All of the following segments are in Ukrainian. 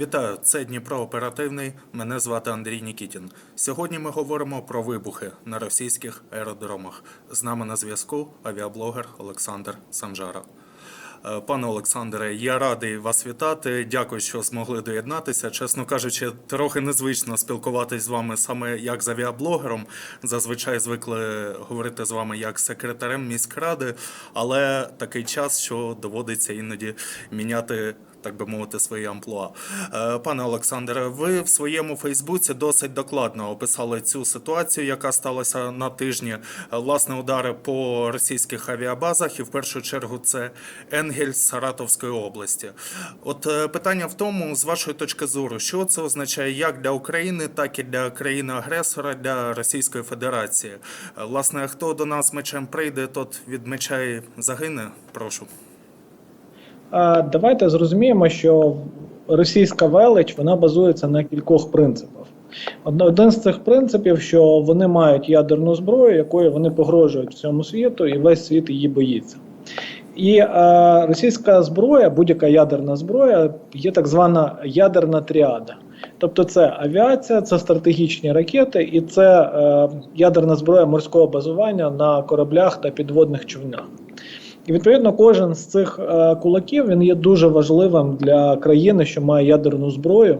Вітаю, це Дніпро Оперативний. Мене звати Андрій Нікітін. Сьогодні ми говоримо про вибухи на російських аеродромах. З нами на зв'язку авіаблогер Олександр Санжара. Е, Пане Олександре, я радий вас вітати. Дякую, що змогли доєднатися. Чесно кажучи, трохи незвично спілкуватись з вами саме як з авіаблогером. Зазвичай звикли говорити з вами як секретарем міськради, але такий час, що доводиться іноді міняти так би мовити, свої амплуа. Е, Пане Олександре, ви в своєму Фейсбуці досить докладно описали цю ситуацію, яка сталася на тижні. Власне, удари по російських авіабазах, і в першу чергу це Енгель Саратовської області. От е, питання в тому, з вашої точки зору, що це означає як для України, так і для країни-агресора, для Російської Федерації. Власне, хто до нас мечем прийде, тот від меча і загине. Прошу. Давайте зрозуміємо, що російська велич вона базується на кількох принципах. Один з цих принципів, що вони мають ядерну зброю, якою вони погрожують всьому світу, і весь світ її боїться. І е, російська зброя, будь-яка ядерна зброя, є так звана ядерна тріада. Тобто це авіація, це стратегічні ракети і це е, ядерна зброя морського базування на кораблях та підводних човнах. І відповідно кожен з цих е, кулаків він є дуже важливим для країни, що має ядерну зброю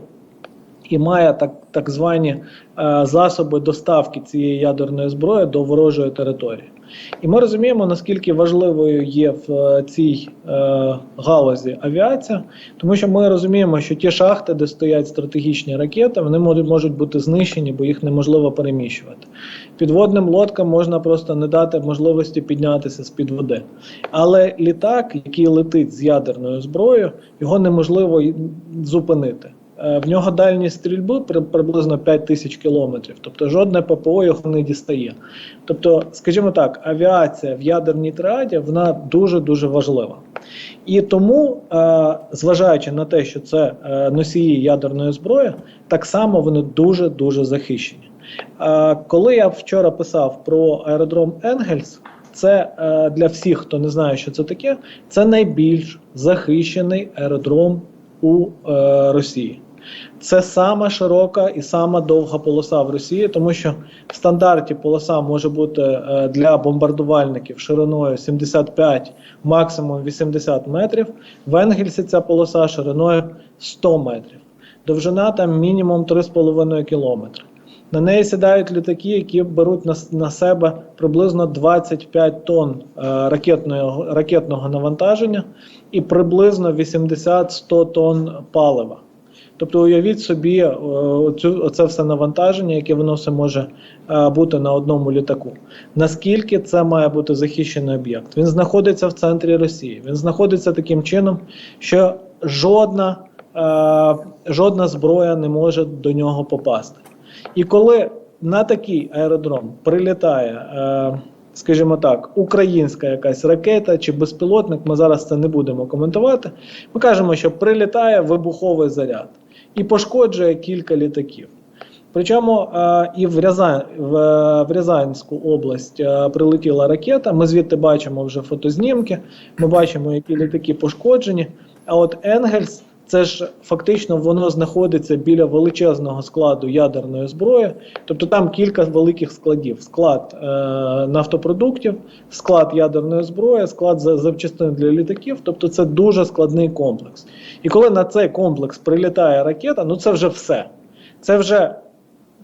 і має так, так звані е, засоби доставки цієї ядерної зброї до ворожої території. І ми розуміємо, наскільки важливою є в е, цій е, галузі авіація, тому що ми розуміємо, що ті шахти, де стоять стратегічні ракети, вони можуть, можуть бути знищені, бо їх неможливо переміщувати. Підводним лодкам можна просто не дати можливості піднятися з під води. Але літак, який летить з ядерною зброєю, його неможливо зупинити. Е, В нього дальність стрільби при- приблизно 5 тисяч кілометрів, тобто жодне ППО його не дістає. Тобто, скажімо так, авіація в ядерній триаді вона дуже дуже важлива. І тому, е, зважаючи на те, що це е, носії ядерної зброї, так само вони дуже дуже захищені. Коли я вчора писав про аеродром Енгельс, це для всіх, хто не знає, що це таке, це найбільш захищений аеродром у Росії. Це сама широка і сама довга полоса в Росії, тому що в стандарті полоса може бути е, для бомбардувальників шириною 75, максимум 80 метрів. В Енгельсі ця полоса шириною 100 метрів. Довжина там мінімум 3,5 кілометри. На неї сідають літаки, які беруть на, на себе приблизно 25 тонн е, ракетного, ракетного навантаження і приблизно 80-100 тонн палива. Тобто уявіть собі е, оцю, оце все навантаження, яке воно все може е, бути на одному літаку. Наскільки це має бути захищений об'єкт? Він знаходиться в центрі Росії. Він знаходиться таким чином, що жодна, е, жодна зброя не може до нього попасти. І коли на такий аеродром прилітає, скажімо так, українська якась ракета чи безпілотник, ми зараз це не будемо коментувати. Ми кажемо, що прилітає вибуховий заряд і пошкоджує кілька літаків. Причому е, і в, Рязань, в, в Рязанську область е, прилетіла ракета. Ми звідти бачимо вже фотознімки, ми бачимо, які літаки пошкоджені. А от Енгельс, це ж фактично воно знаходиться біля величезного складу ядерної зброї. Тобто там кілька великих складів: склад е, нафтопродуктів, склад ядерної зброї, склад за- запчастин для літаків. Тобто це дуже складний комплекс. І коли на цей комплекс прилітає ракета, ну це вже все. Це вже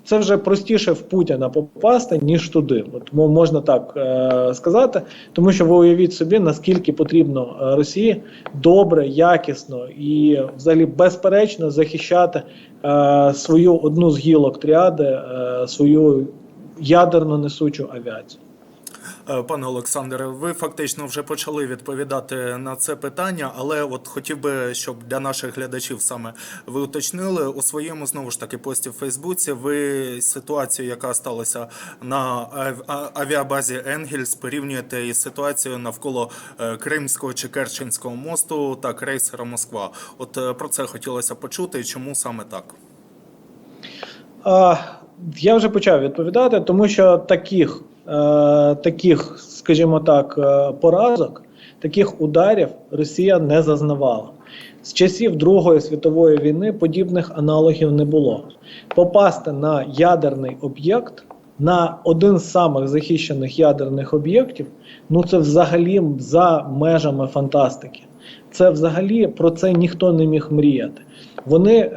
це вже простіше в Путіна попасти, ніж туди. От можна так е, сказати, тому що ви уявіть собі, наскільки потрібно е, Росії добре, якісно і взагалі безперечно захищати е, свою одну з гілок тріади, е, свою ядерно несучу авіацію. Е, Пане Олександре, ви фактично вже почали відповідати на це питання, але от хотів би, щоб для наших глядачів саме ви уточнили у своєму знову ж таки пості в Фейсбуці. Ви ситуацію, яка сталася на авіабазі Енгельс, порівнюєте із ситуацією навколо е, Кримського чи Керченського мосту та крейсера Москва. От е, про це хотілося почути, чому саме так? Я вже почав відповідати, тому що таких, таких, скажімо так, е, поразок, таких ударів Росія не зазнавала. З часів Другої світової війни подібних аналогів не було. Попасти на ядерний об'єкт, на один з самих захищених ядерних об'єктів, ну це взагалі за межами фантастики. Це взагалі про це ніхто не міг мріяти. Вони, е,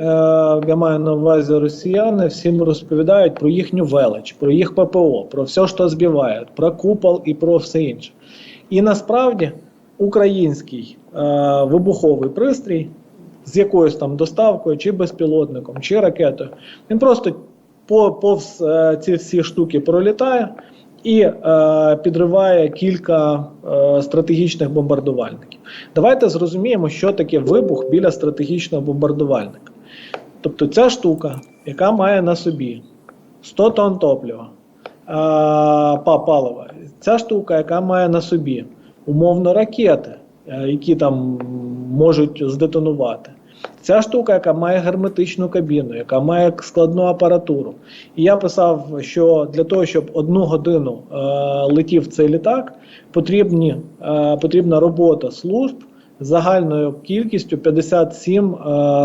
я маю на увазі росіяни, всім розповідають про їхню велич, про їх ППО, про все, що збивають, про купол і про все інше. І насправді український е, вибуховий пристрій з якоюсь там доставкою, чи безпілотником, чи ракетою, він просто по- повз е, ці всі штуки пролітає і е, підриває кілька е, стратегічних бомбардувальників. Давайте зрозуміємо, що таке вибух біля стратегічного бомбардувальника. Тобто ця штука, яка має на собі 100 тонн топлива, палива, ця штука, яка має на собі умовно ракети, які там можуть здетонувати. Ця штука, яка має герметичну кабіну, яка має складну апаратуру. І я писав, що для того, щоб одну годину е, летів цей літак, потрібні, е, потрібна робота служб загальною кількістю 57 е,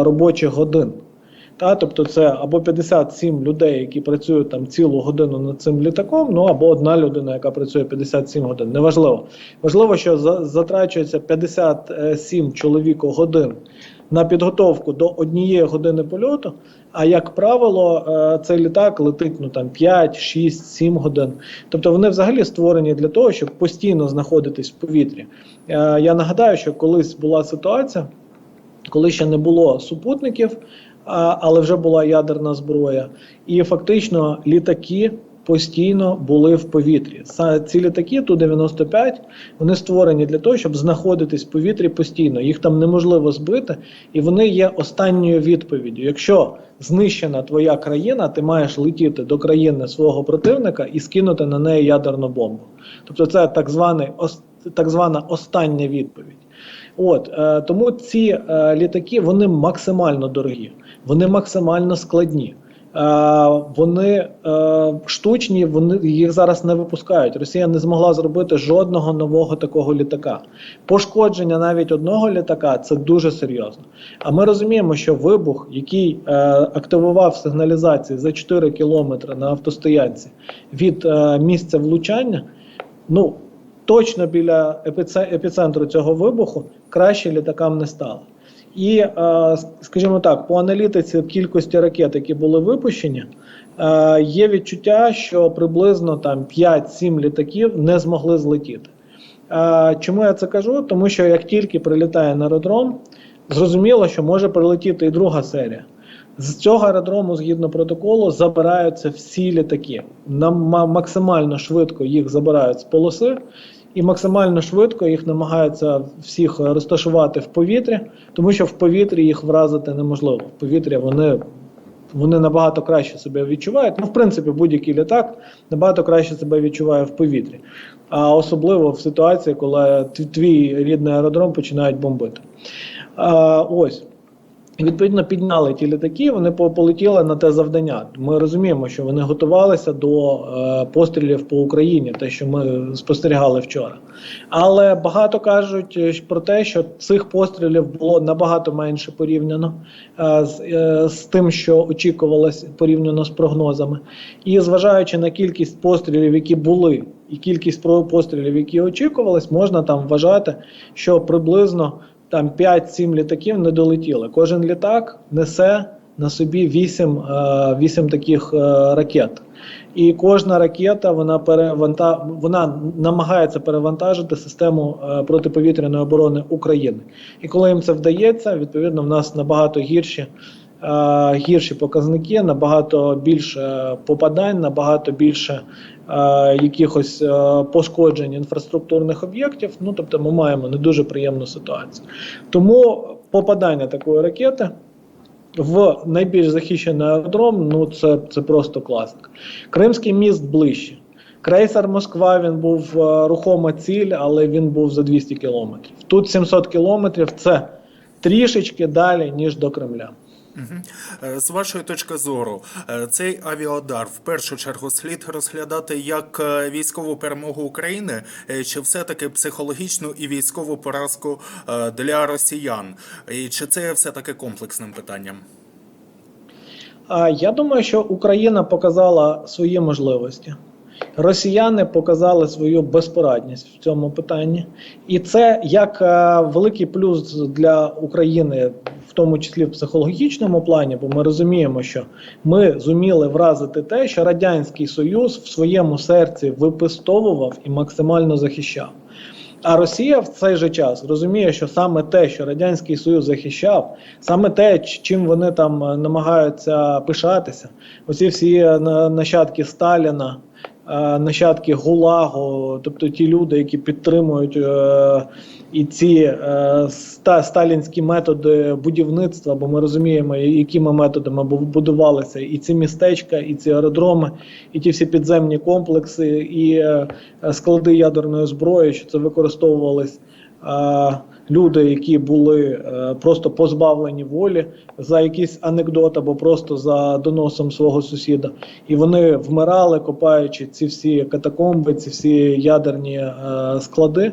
робочих годин. Та, тобто це або 57 людей, які працюють там цілу годину над цим літаком, ну або одна людина, яка працює 57 годин. Неважливо. Важливо, що за- затрачується 57 чоловік годин на підготовку до однієї години польоту. А як правило, е, цей літак летить ну там 5, 6, 7 годин. Тобто вони взагалі створені для того, щоб постійно знаходитись в повітрі. Е, Я нагадаю, що колись була ситуація, коли ще не було супутників, але вже була ядерна зброя, і фактично літаки постійно були в повітрі. Ці літаки Ту-95 вони створені для того, щоб знаходитись в повітрі постійно. Їх там неможливо збити, і вони є останньою відповіддю. Якщо знищена твоя країна, ти маєш летіти до країни свого противника і скинути на неї ядерну бомбу. Тобто, це так званий так звана остання відповідь. От е, тому ці е, літаки вони максимально дорогі, вони максимально складні. Е, вони е, штучні, вони їх зараз не випускають. Росія не змогла зробити жодного нового такого літака. Пошкодження навіть одного літака це дуже серйозно. А ми розуміємо, що вибух, який е, активував сигналізації за 4 кілометри на автостоянці від місця влучання, ну точно біля епіце- епіцентру цього вибуху краще літакам не стало. І, е, скажімо так, по аналітиці кількості ракет, які були випущені, е, є відчуття, що приблизно там 5-7 літаків не змогли злетіти. Е, Чому я це кажу? Тому що як тільки прилітає на аеродром, зрозуміло, що може прилетіти і друга серія. З цього аеродрому, згідно протоколу, забираються всі літаки. Нам максимально швидко їх забирають з полоси, і максимально швидко їх намагаються всіх розташувати в повітрі, тому що в повітрі їх вразити неможливо. В повітрі вони, вони набагато краще себе відчувають. Ну, в принципі, будь-який літак набагато краще себе відчуває в повітрі. А особливо в ситуації, коли твій рідний аеродром починають бомбити. А, ось. Відповідно, підняли ті літаки, вони полетіли на те завдання. Ми розуміємо, що вони готувалися до е, пострілів по Україні, те, що ми спостерігали вчора. Але багато кажуть е, про те, що цих пострілів було набагато менше порівняно е, з, з тим, що очікувалось порівняно з прогнозами. І зважаючи на кількість пострілів, які були, і кількість пострілів, які очікувались, можна там вважати, що приблизно там 5-7 літаків не долетіли. Кожен літак несе на собі 8, е, 8 таких е, ракет. І кожна ракета вона переванта... вона намагається перевантажити систему е, протиповітряної оборони України. І коли їм це вдається, відповідно в нас набагато гірші, е, гірші показники, набагато більше попадань, набагато більше е, якихось е, пошкоджень інфраструктурних об'єктів. Ну тобто ми маємо не дуже приємну ситуацію. Тому попадання такої ракети в найбільш захищений аеродром, ну це, це просто класика. Кримський міст ближче. Крейсер Москва він був е, рухома ціль, але він був за 200 кілометрів. Тут 700 кілометрів це трішечки далі, ніж до Кремля. Е, З вашої точки зору, е, цей авіаудар в першу чергу слід розглядати як е, військову перемогу України, чи все-таки психологічну і військову поразку для росіян? І чи це все-таки комплексним питанням? Я думаю, що Україна показала свої можливості. Росіяни показали свою безпорадність в цьому питанні, і це як великий плюс для України, в тому числі в психологічному плані, бо ми розуміємо, що ми зуміли вразити те, що радянський союз в своєму серці випистовував і максимально захищав. А Росія в цей же час розуміє, що саме те, що радянський союз захищав, саме те, чим вони там е, намагаються пишатися, оці всі е, нащадки Сталіна, е, нащадки ГУЛАГу, тобто ті люди, які підтримують і ці е, ста, сталінські методи будівництва, бо ми розуміємо, якими методами бу- будувалися і ці містечка, і ці аеродроми, і ті всі підземні комплекси, і е, склади ядерної зброї, що це використовувались е, люди, які були е, просто позбавлені волі за якийсь анекдот або просто за доносом свого сусіда. І вони вмирали, копаючи ці всі катакомби, ці всі ядерні е, склади.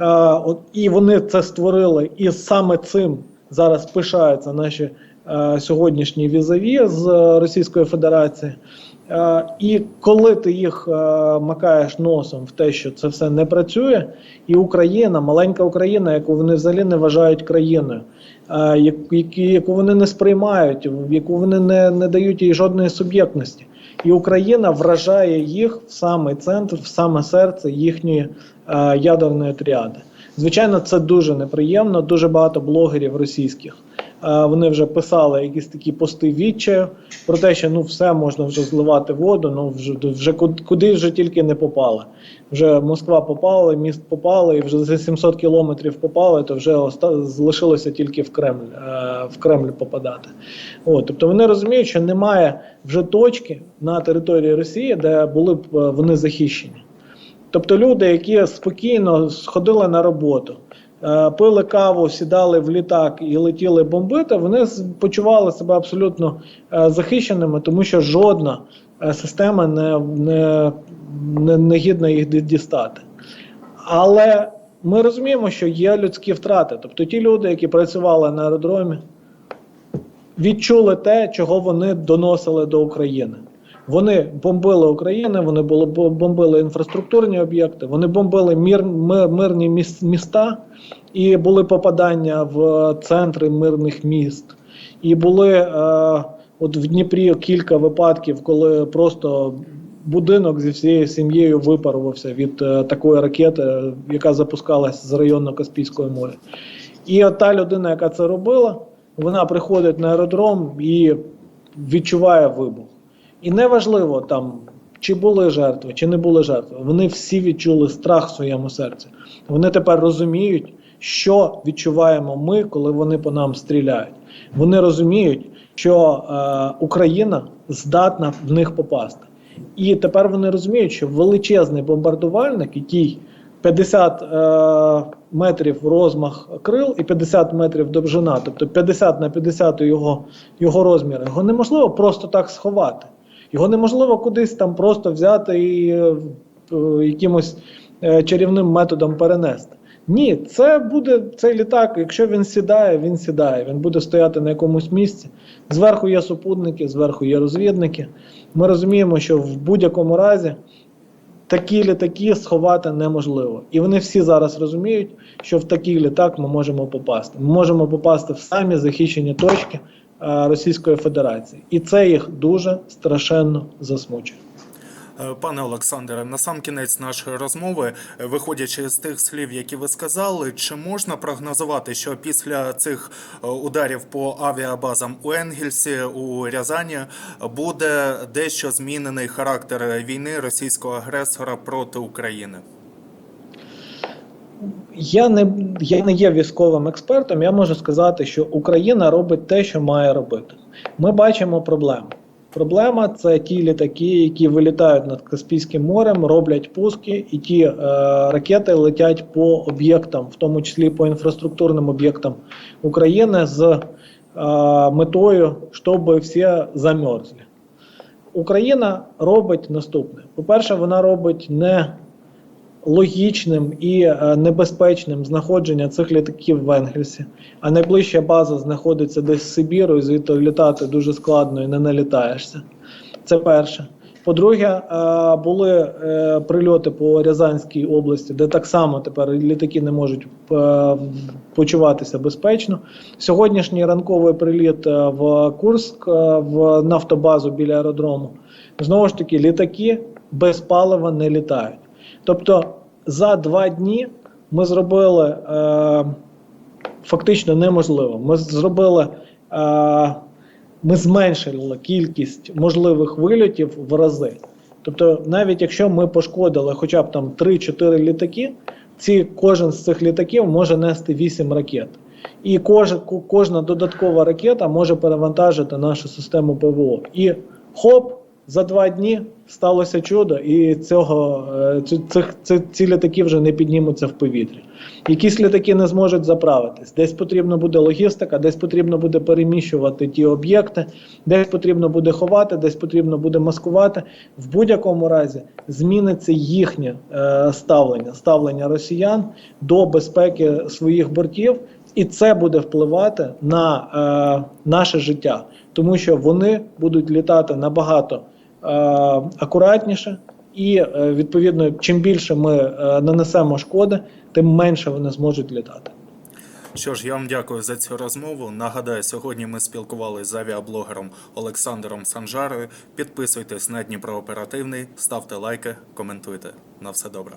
Е, от, і вони це створили, і саме цим зараз пишаються наші е, сьогоднішні візаві з Російської Федерації. Е, і коли ти їх е, макаєш носом в те, що це все не працює, і Україна, маленька Україна, яку вони взагалі не вважають країною, е, яку вони не сприймають, яку вони не, не дають їй жодної суб'єктності. І Україна вражає їх в самий центр, в саме серце їхньої ядерної тріади. Звичайно, це дуже неприємно. Дуже багато блогерів російських. Е, Вони вже писали якісь такі пости відчаю про те, що ну все можна вже зливати воду. Ну вже вже куди, вже тільки не попали. Вже Москва попала, міст попали, і вже за 700 кілометрів попали, то вже оста- залишилося тільки в Кремль е, в Кремль попадати. От, тобто вони розуміють, що немає вже точки на території Росії, де були б е, вони захищені. Тобто люди, які спокійно сходили на роботу, пили каву, сідали в літак і летіли бомбити, вони почували себе абсолютно е, захищеними, тому що жодна е, система не, не, не, не гідна їх дістати. Але ми розуміємо, що є людські втрати. Тобто ті люди, які працювали на аеродромі, відчули те, чого вони доносили до України. Вони бомбили Україну, вони бомбили інфраструктурні об'єкти, вони бомбили мір, ми- мирні міста, і були попадання в центри мирних міст. І були е, от в Дніпрі кілька випадків, коли просто будинок зі всією сім'єю випарувався від е, такої ракети, яка запускалась з району Каспійського моря. І от та людина, яка це робила, вона приходить на аеродром і відчуває вибух. І неважливо там, чи були жертви, чи не були жертви. Вони всі відчули страх в своєму серці. Вони тепер розуміють, що відчуваємо ми, коли вони по нам стріляють. Вони розуміють, що е, Україна здатна в них попасти. І тепер вони розуміють, що величезний бомбардувальник, який 50 е, метрів розмах крил і 50 метрів довжина, тобто 50 на 50 його, його розміри, його неможливо просто так сховати. Його неможливо кудись там просто взяти і е, е, якимось е, чарівним методом перенести. Ні, це буде цей літак. Якщо він сідає, він сідає. Він буде стояти на якомусь місці. Зверху є супутники, зверху є розвідники. Ми розуміємо, що в будь-якому разі такі літаки сховати неможливо. І вони всі зараз розуміють, що в такий літак ми можемо попасти. Ми можемо попасти в самі захищені точки Російської Федерації. І це їх дуже страшенно засмучує. Е, Пане Олександре, на сам кінець нашої розмови, е, виходячи з тих слів, які ви сказали, чи можна прогнозувати, що після цих е, ударів по авіабазам у Енгельсі, у Рязані буде дещо змінений характер війни російського агресора проти України? Я не, я не є військовим експертом. Я можу сказати, що Україна робить те, що має робити. Ми бачимо проблему. Проблема це ті літаки, які вилітають над Каспійським морем, роблять пуски, і ті е, ракети летять по об'єктам, в тому числі по інфраструктурним об'єктам України з э, метою, щоб всі замерзли. Україна робить наступне: по-перше, вона робить не логічним і е, небезпечним знаходження цих літаків в Енгельсі, а найближча база знаходиться десь в Сибіру, і звідти літати дуже складно і не налітаєшся. Це перше. По-друге, е, були е, прильоти по Рязанській області, де так само тепер літаки не можуть почуватися безпечно. Сьогоднішній ранковий приліт в Курск в нафтобазу біля аеродрому. Знову ж таки, літаки без палива не літають. Тобто за два дні ми зробили е, фактично неможливо. Ми зробили. Е, ми зменшили кількість можливих вильотів в рази. Тобто, навіть якщо ми пошкодили хоча б там 3-4 літаки, ці, кожен з цих літаків може нести 8 ракет. І кож, кожна додаткова ракета може перевантажити нашу систему ПВО. І хоп, за два дні сталося чудо, і цього, е, цих, ці, ці літаки вже не піднімуться в повітрі. Якісь літаки не зможуть заправитись. Десь потрібно буде логістика, десь потрібно буде переміщувати ті об'єкти, десь потрібно буде ховати, десь потрібно буде маскувати. В будь-якому разі зміниться їхнє е, ставлення, ставлення росіян до безпеки своїх бортів, і це буде впливати на е, наше життя, тому що вони будуть літати набагато акуратніше. І е, відповідно, чим більше ми е, нанесемо шкоди, тим менше вони зможуть літати. Що ж, я вам дякую за цю розмову. Нагадаю, сьогодні ми спілкувалися з авіаблогером Олександром Санжарою. Підписуйтесь на Дніпро Оперативний, ставте лайки, коментуйте. На все добре.